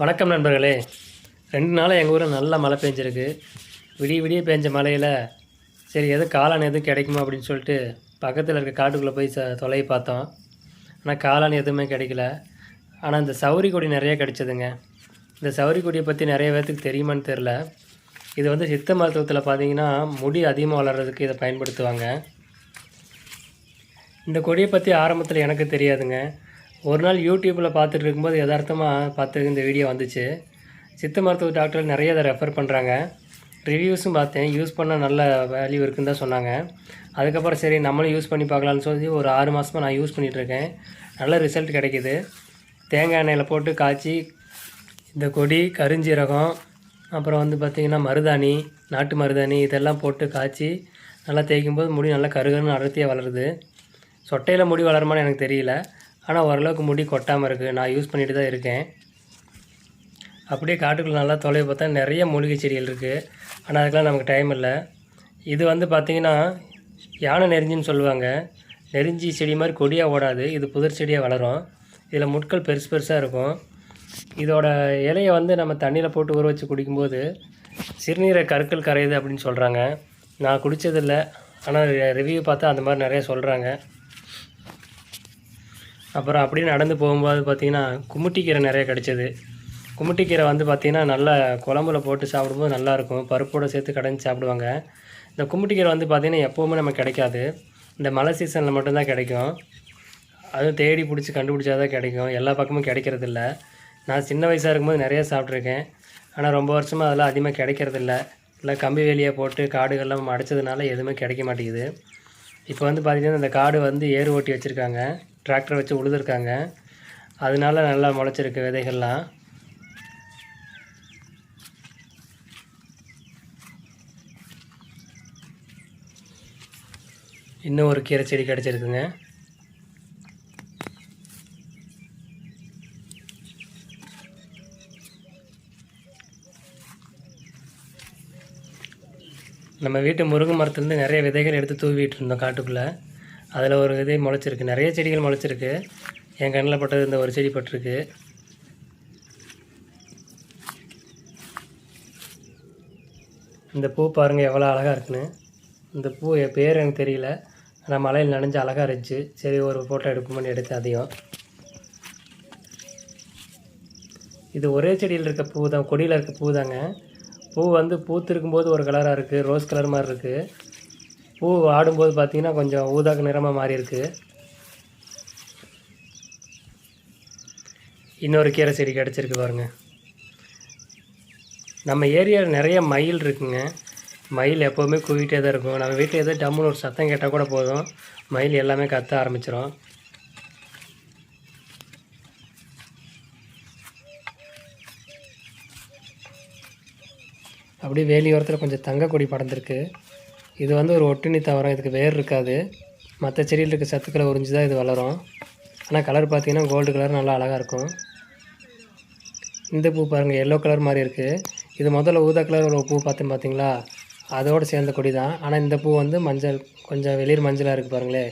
வணக்கம் நண்பர்களே. ரெண்டு நாளாக எங்கள் ஊரில் நல்லா மழை பெஞ்சிருக்கு. விடிய விடிய பெஞ்ச மழையில் சரி எது காளான் எதுவும் கிடைக்குமா அப்படின்னு சொல்லிட்டு பக்கத்தில் இருக்க காட்டுக்குள்ளே போய் ச தொலை பார்த்தோம். ஆனால் காளான் எதுவுமே கிடைக்கல. ஆனால் இந்த சௌரி கொடி நிறைய கிடைச்சதுங்க. இந்த சௌரி கொடியை பற்றி நிறைய பேர்த்துக்கு தெரியுமான்னு தெரில இது வந்து சித்த மருத்துவத்தில் பார்த்தீங்கன்னா முடி அதிகமாக வளர்கிறதுக்கு இதை பயன்படுத்துவாங்க. இந்த கொடியை பற்றி ஆரம்பத்தில் எனக்கு தெரியாதுங்க. ஒரு நாள் யூடியூப்பில் பார்த்துட்டு இருக்கும்போது யதார்த்தமாக பார்த்து இந்த வீடியோ வந்துச்சு. சித்த மருத்துவ டாக்டர் நிறைய இதை ரெஃபர் பண்ணுறாங்க ரிவ்யூஸும் பார்த்தேன். யூஸ் பண்ணால் நல்ல வேல்யூ இருக்குன்னு தான் சொன்னாங்க. அதுக்கப்புறம் சரி நம்மளும் யூஸ் பண்ணி பார்க்கலான்னு சொல்லி ஒரு ஆறு மாதமாக நான் யூஸ் பண்ணிகிட்ருக்கேன் நல்ல ரிசல்ட் கிடைக்கிது. தேங்காய் எண்ணெயில் போட்டு காய்ச்சி இந்த கொடி கருஞ்சீரகம் அப்புறம் வந்து பார்த்திங்கன்னா மருதாணி நாட்டு மருதாணி இதெல்லாம் போட்டு காய்ச்சி நல்லா தேய்க்கும் போது முடி நல்லா கருகருன்னு அடர்த்தியாக வளருது. சொட்டையில் முடி வளருமான்னு எனக்கு தெரியல. ஆனால் ஓரளவுக்கு முடி கொட்டாமல் இருக்குது நான் யூஸ் பண்ணிட்டு தான் இருக்கேன். அப்படியே காட்டுக்குள்ளே நல்லா தொலைவு பார்த்தா நிறைய மூலிகை செடிகள் இருக்குது ஆனால் அதுக்கெலாம் நமக்கு டைம் இல்லை. இது வந்து பார்த்திங்கன்னா யானை நெறிஞ்சின்னு சொல்லுவாங்க. நெறிஞ்சி செடி மாதிரி கொடியாக ஓடாது. இது புதர் செடியாக வளரும். இதில் முட்கள் பெருசு பெருசாக இருக்கும். இதோட இலையை வந்து நம்ம தண்ணியில் போட்டு ஊற வச்சு குடிக்கும்போது சிறுநீரை கற்கள் கரையுது அப்படின்னு சொல்கிறாங்க நான் குடித்ததில்லை ஆனால் ரிவ்யூ பார்த்தா அந்த மாதிரி நிறைய சொல்கிறாங்க அப்புறம் அப்படியே நடந்து போகும்போது பார்த்திங்கன்னா கும்மிட்டிக்கீரை நிறைய கிடச்சிது. கும்மிட்டிக்கீரை வந்து பார்த்திங்கன்னா நல்லா குழம்புல போட்டு சாப்பிடும்போது நல்லாயிருக்கும். பருப்போடு சேர்த்து கடைஞ்சி சாப்பிடுவாங்க. இந்த கும்மிட்டிக்கீரை வந்து பார்த்திங்கன்னா எப்போவுமே நமக்கு கிடைக்காது. இந்த மழை சீசனில் மட்டும்தான் கிடைக்கும். அதுவும் தேடி பிடிச்சி கண்டுபிடிச்சா தான் கிடைக்கும். எல்லா பக்கமும் கிடைக்கிறதில்ல. நான் சின்ன வயசாக இருக்கும்போது நிறைய சாப்பிட்ருக்கேன் ஆனால் ரொம்ப வருஷமாக அதெல்லாம் அதிகமாக கிடைக்கிறதில்ல. இல்லை கம்பி வேலியை போட்டு காடுகள்லாம் அடைச்சதுனால எதுவுமே கிடைக்க மாட்டேங்குது. இப்போ வந்து பார்த்திங்கன்னா இந்த காடு வந்து ஏறு ஓட்டி வச்சுருக்காங்க. டிராக்டர் வச்சு உழுதுருக்காங்க. அதனால நல்லா முளைச்சிருக்கு விதைகள்லாம். இன்னும் ஒரு கீரை செடி கிடச்சிருக்குங்க. நம்ம வீட்டு முருங்கை மரத்துலேருந்து நிறைய விதைகள் எடுத்து தூவிட்டு இருந்தோம் காட்டுக்குள்ளே. அதில் ஒரு இதே முளைச்சிருக்கு. நிறைய செடிகள் முளைச்சிருக்கு. என் கண்ணில் பட்டது இந்த ஒரு செடி பட்டிருக்கு. இந்த பூ பாருங்கள் எவ்வளோ அழகாக இருக்குன்னு. இந்த பூ என் பேர் எனக்கு தெரியல. ஆனால் மலையில் நனைஞ்சு அழகாக இருந்துச்சு. சரி ஒரு ஃபோட்டோ எடுப்போம்னு எடுத்து அதையும். இது ஒரே செடியில் இருக்க பூ தான். கொடியில் இருக்க பூ தாங்க. பூ வந்து பூத்திருக்கும் போது ஒரு கலராக இருக்குது ரோஸ் கலர் மாதிரி இருக்குது பூ ஆடும்போது பார்த்தீங்கன்னா கொஞ்சம் ஊதாக நிறமாக மாறி இருக்குது இன்னொரு கீரை செடி கிடச்சிருக்கு பாருங்க. நம்ம ஏரியாவில் நிறைய மயில் இருக்குங்க. மயில் எப்போவுமே கூவிட்டே தான் இருக்கும். நம்ம வீட்டில் எதாவது டம்முன்னு ஒரு சத்தம் கேட்டால் கூட போதும். மயில் எல்லாமே கத்த ஆரம்பிச்சிடும் அப்படியே வேலியோரத்தில் கொஞ்சம் தங்கக்கொடி கொடி படர்ந்துருக்கு. இது வந்து ஒரு ஒட்டுண்ணி தாவரம் இதுக்கு வேர் இருக்காது. மற்ற செடியில் இருக்க சத்துக்களை உறிஞ்சி தான் இது வளரும். ஆனால் கலர் பார்த்தீங்கன்னா கோல்டு கலர் நல்லா அழகாக இருக்கும். இந்த பூ பாருங்கள் எல்லோ கலர் மாதிரி இருக்குது இது முதல்ல ஊதா கலர் ஒரு பூ பார்த்தேன் பார்த்தீங்களா அதோடு சேர்ந்த கொடி தான். ஆனால் இந்த பூ வந்து மஞ்சள் கொஞ்சம் வெளிர் மஞ்சளாக இருக்குது பாருங்களே.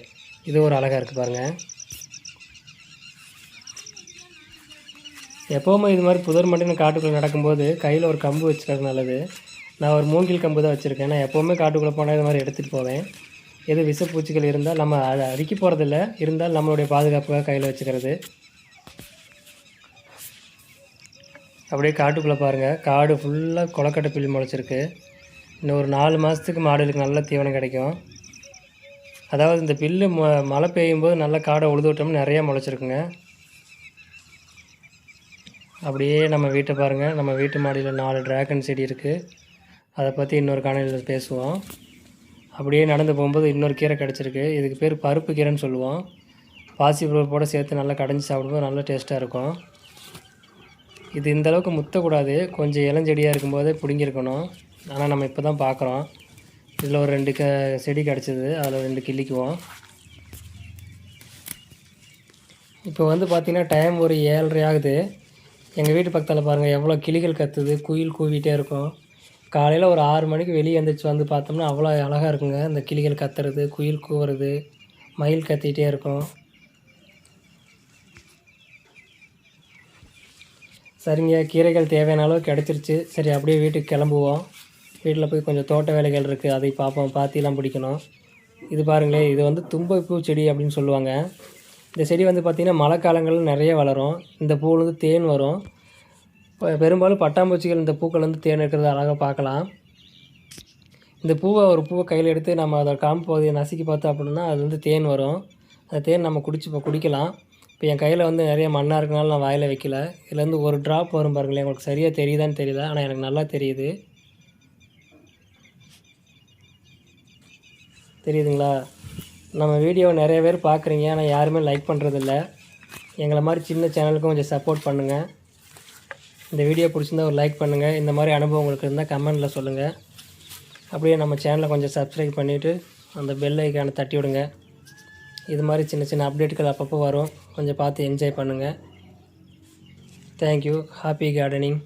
இது ஒரு அழகாக இருக்குது பாருங்கள் எப்போவுமே இது மாதிரி புதர் மட்டும் காட்டுக்குள்ளே நடக்கும்போது கையில் ஒரு கம்பு வச்சுக்கிறது நல்லது. நான் ஒரு மூங்கில் கம்பு தான் வச்சுருக்கேன். நான் எப்போவுமே காட்டுக்குள்ளே போனால் இது மாதிரி எடுத்துகிட்டு போவேன். எது விஷப்பூச்சிகள் இருந்தால் நம்ம அதை அடிக்க போகிறதில்ல இருந்தால் நம்மளுடைய பாதுகாப்பாக கையில் வச்சுக்கிறது. அப்படியே காட்டுக்குள்ளே பாருங்கள் காடு ஃபுல்லாக கொலக்கட்டை புள்ளி முளைச்சிருக்கு. இன்னும் ஒரு நாலு மாதத்துக்கு மாடுகளுக்கு நல்ல தீவனம் கிடைக்கும். அதாவது இந்த பில்லு ம மழை பெய்யும் போது நல்லா காடை உழுதுவிட்டோம்னு நிறையா முளைச்சிருக்குங்க. அப்படியே நம்ம வீட்டை பாருங்கள் நம்ம வீட்டு மாடியில் நாலு ட்ராகன் செடி இருக்குது அதை பற்றி இன்னொரு காணொலியில் பேசுவோம். அப்படியே நடந்து போகும்போது இன்னொரு கீரை கிடச்சிருக்கு. இதுக்கு பேர் பருப்பு கீரைன்னு சொல்லுவோம். பாசி பருப்போடு சேர்த்து நல்லா கடைஞ்சி சாப்பிடும்போது நல்லா டேஸ்ட்டாக இருக்கும். இது இந்த அளவுக்கு முத்தக்கூடாது. கொஞ்சம் இளஞ்செடியாக இருக்கும்போதே பிடுங்கியிருக்கணும். ஆனால் நம்ம இப்போ தான் பார்க்குறோம் இதில் ஒரு ரெண்டு க செடி கிடச்சிது. அதில் ரெண்டு கிள்ளிக்குவோம். இப்போ வந்து பார்த்திங்கன்னா டைம் ஒரு ஏழரை ஆகுது. எங்கள் வீட்டு பக்கத்தில் பாருங்கள் எவ்வளோ கிளிகள் கத்துது. குயில் கூவிகிட்டே இருக்கும். காலையில் ஒரு ஆறு மணிக்கு வெளியே எழுந்திரிச்சு வந்து பார்த்தோம்னா அவ்வளோ அழகாக இருக்குங்க. இந்த கிளிகள் கத்துறது குயில் கூவுறது மயில் கத்திகிட்டே இருக்கும். சரிங்க கீரைகள் தேவையான அளவு கிடச்சிருச்சு. சரி அப்படியே வீட்டுக்கு கிளம்புவோம். வீட்டில் போய் கொஞ்சம் தோட்ட வேலைகள் இருக்குது அதை பார்ப்போம். பாத்திலாம் பிடிக்கணும். இது பாருங்களேன் இது வந்து தும்பைப்பூ செடி அப்படின்னு சொல்லுவாங்க. இந்த செடி வந்து பார்த்திங்கன்னா மழை காலங்களில் நிறைய வளரும். இந்த பூவில் வந்து தேன் வரும். இப்போ பெரும்பாலும் பட்டாம்பூச்சிகள் இந்த பூக்கள் வந்து தேன் இருக்கிறத அழகாக பார்க்கலாம். இந்த பூவை ஒரு பூவை கையில் எடுத்து நம்ம அதை காம்பு பகுதியை நசுக்கி பார்த்தோம் அப்படின்னா அது வந்து தேன் வரும். அந்த தேன் நம்ம குடிச்சு இப்போ குடிக்கலாம். இப்போ என் கையில் வந்து நிறைய மண்ணாக இருக்கனால நான் வாயில் வைக்கல. இதுலேருந்து ஒரு ட்ராப் வரும் பாருங்களேன். உங்களுக்கு சரியாக தெரியுதான்னு தெரியல. ஆனால் எனக்கு நல்லா தெரியுது. தெரியுதுங்களா? நம்ம வீடியோவை நிறைய பேர் பார்க்குறீங்க. ஆனால் யாருமே லைக் பண்ணுறதில்ல எங்களை மாதிரி சின்ன சேனலுக்கும் கொஞ்சம் சப்போர்ட் பண்ணுங்கள் இந்த வீடியோ பிடிச்சிருந்தா ஒரு லைக் பண்ணுங்கள் இந்த மாதிரி அனுபவம் உங்களுக்கு இருந்தால் கமெண்டில் சொல்லுங்கள் அப்படியே நம்ம சேனலை கொஞ்சம் சப்ஸ்கிரைப் பண்ணிவிட்டு அந்த பெல் ஐக்கானை தட்டி விடுங்க. இது மாதிரி சின்ன சின்ன அப்டேட்டுகள் அப்பப்போ வரும். கொஞ்சம் பார்த்து என்ஜாய் பண்ணுங்கள் தேங்க்யூ ஹாப்பி கார்டனிங்